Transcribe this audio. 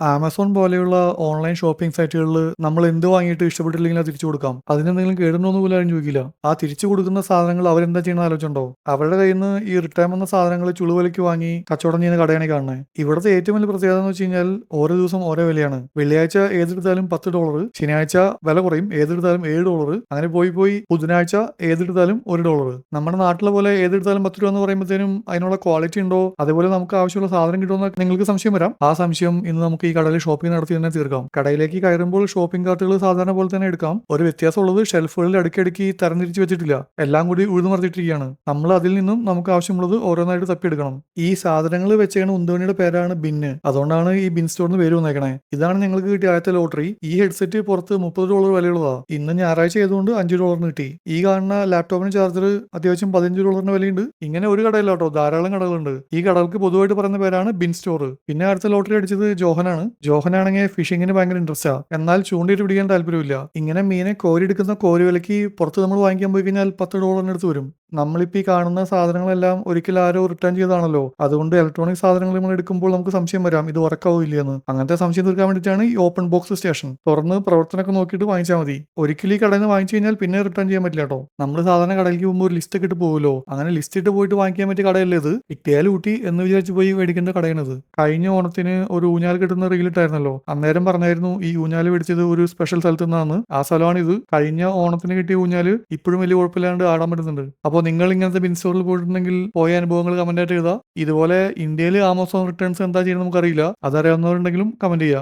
Amazon പോലെയുള്ള online shopping സൈറ്റുകളിൽ നമ്മൾ എന്ത് വാങ്ങിയിട്ട് ഇഷ്ടപ്പെട്ടില്ലെങ്കിൽ അത് തിരിച്ചു കൊടുക്കാം. അതിനെന്തെങ്കിലും കേടുണ്ടോന്ന് പോലും ആരും ചോദിക്കില്ല. ആ തിരിച്ചു കൊടുക്കുന്ന സാധനങ്ങൾ അവരെന്താ ചെയ്യുന്ന ആലോചിച്ചുണ്ടോ അവരുടെ കയ്യിൽ നിന്ന് ഈ റിട്ടേൺ വന്ന സാധനങ്ങൾ ചുളുവിലയ്ക്ക് വാങ്ങി കച്ചവടം ചെയ്യുന്ന കടയാണ് കാണുന്നത്. ഇവിടുത്തെ ഏറ്റവും വലിയ പ്രത്യേകത എന്ന് വെച്ച് കഴിഞ്ഞാൽ ഓരോ ദിവസം ഓരോ വിലയാണ്. വെള്ളിയാഴ്ച ഏതെടുത്താലും പത്ത് ഡോളർ ശനിയാഴ്ച വില കുറയും ഏതെടുത്താലും ഏഴ് ഡോളർ അങ്ങനെ പോയി പോയി ബുധനാഴ്ച ഏതെടുത്താലും ഒരു ഡോളർ നമ്മുടെ നാട്ടിലെ പോലെ ഏതെടുത്താലും പത്ത് രൂപ എന്ന് പറയുമ്പോഴത്തേനും അതിനുള്ള ക്വാളിറ്റി ഉണ്ടോ? അതേപോലെ നമുക്ക് ആവശ്യമുള്ള സാധനം കിട്ടുമെന്ന് നിങ്ങൾക്ക് സംശയം വരാം. ആ സംശയം ഇന്ന് നമുക്ക് ഈ കടയിൽ ഷോപ്പിംഗ് നടത്തി തന്നെ തീർക്കാം. കടയിലേക്ക് കയറുമ്പോൾ ഷോപ്പിംഗ് കാർട്ടുകൾ സാധാരണ പോലെ തന്നെ എടുക്കാം. ഒരു വ്യത്യാസമുള്ളത് ഷെൽഫുകളിൽ അടുക്കിടയ്ക്ക് തരംതിരിച്ച് വെച്ചിട്ടില്ല. എല്ലാം കൂടി ഉഴുതു മറിച്ചിട്ടിരിക്കുകയാണ്. നമ്മൾ അതിൽ നിന്നും നമുക്ക് ആവശ്യമുള്ളത് ഓരോന്നായിട്ട് തപ്പിയെടുക്കണം. ഈ സാധനങ്ങൾ വെച്ചാണ് ഉന്തോണിയുടെ പേരാണ് ബിന്ന് അതുകൊണ്ടാണ് ഈ ബിൻ സ്റ്റോറിന് പേര് വന്നേക്കണേ. ഇതാണ് ഞങ്ങൾക്ക് കിട്ടിയ ആദ്യത്തെ ലോട്ടറി. ഈ ഹെഡ്സെറ്റ് പുറത്ത് മുപ്പത് ഡോളർ വിലയുള്ളതാ. ഇന്ന് ഞായറാഴ്ച ആയതുകൊണ്ട് അഞ്ച് ഡോളറിന് കിട്ടി. ഈ കാണുന്ന ലാപ്ടോപ്പിന് ചാർജർ അത്യാവശ്യം പതിനഞ്ച് ഡോളറിന് വിലയുണ്ട്. ഇങ്ങനെ ഒരു കടയില്ല ധാരാളം കടകളുണ്ട്. ഈ കടകൾക്ക് പൊതുവായിട്ട് പറയുന്ന പേരാണ് ബിൻ സ്റ്റോർ പിന്നെ അടുത്ത ലോട്ടറി അടിച്ചത് ജോഹനാണ്. ജോഹനാണെങ്കിൽ ഫിഷിങ്ങിന് ഭയങ്കര ഇൻട്രസ്റ്റ് ആണ് എന്നാൽ ചൂണ്ടിയിട്ട് പിടിക്കാൻ താല്പര്യമില്ല. ഇങ്ങനെ മീനെ കോരിയെടുക്കുന്ന കോരി വിലക്ക് പുറത്ത് നമ്മൾ വാങ്ങിക്കാൻ പോയി കഴിഞ്ഞാൽ പത്ത് ഡോളറിന് അടുത്ത് വരും. നമ്മളിപ്പോൾ ഈ കാണുന്ന സാധനങ്ങളെല്ലാം ഒരിക്കൽ ആരോ റിട്ടേൺ ചെയ്തതാണല്ലോ. അതുകൊണ്ട് ഇലക്ട്രോണിക് സാധനങ്ങൾ നമ്മൾ എടുക്കുമ്പോൾ നമുക്ക് സംശയം വരാം ഇത് വർക്കാവോ ഇല്ലെന്ന് അങ്ങനത്തെ സംശയം തീർക്കാൻ വേണ്ടിയിട്ടാണ് ഈ ഓപ്പൺ ബോക്സ് സ്റ്റേഷൻ തുറന്ന് പ്രവർത്തനമൊക്കെ നോക്കിയിട്ട് വാങ്ങിച്ചാൽ മതി. ഒരിക്കൽ ഈ കടയിൽ നിന്ന് വാങ്ങിച്ചു കഴിഞ്ഞാൽ പിന്നെ റിട്ടേൺ ചെയ്യാൻ പറ്റില്ല കേട്ടോ. നമ്മൾ സാധാരണ കടയിലേക്ക് പോകുമ്പോൾ ഒരു ലിസ്റ്റ് ഒക്കെ ഇട്ട് പോകുമല്ലോ അങ്ങനെ ലിസ്റ്റ് ഇട്ട് പോയിട്ട് വാങ്ങിക്കാൻ പറ്റിയ കടയല്ലേ ഇത്? കിട്ടിയാൽ ഊട്ടി എന്ന് വിചാരിച്ച് പോയി മേടിക്കേണ്ട കടയാണിത് കഴിഞ്ഞ ഓണത്തിന് ഒരു ഊഞ്ഞാൽ കിട്ടുന്ന റീലിട്ടായിരുന്നല്ലോ അന്നേരം പറഞ്ഞായിരുന്നു ഈ ഊഞ്ഞാൽ മേടിച്ചത് ഒരു സ്പെഷ്യൽ സ്ഥലത്ത് നിന്നാണ്. ആ സ്ഥലമാണ് ഇത് കഴിഞ്ഞ ഓണത്തിന് കിട്ടിയ ഊഞ്ഞാൽ ഇപ്പോഴും വലിയ കുഴപ്പമില്ലാണ്ട് ആടാൻ പറ്റുന്നുണ്ട്. അപ്പോൾ നിങ്ങൾ ഇങ്ങനത്തെ ബിൻ സ്റ്റോറിൽ പോയിട്ടുണ്ടെങ്കിൽ പോയ അനുഭവങ്ങൾ കമന്റ് ആയിട്ട് എഴുതാം. ഇതുപോലെ ഇന്ത്യയിൽ ആമസോൺ റിട്ടേൺസ് എന്താ ചെയ്യുന്നത് നമുക്കറിയില്ല. അതറിയാവുന്നവരുണ്ടെങ്കിലും കമന്റ് ചെയ്യുക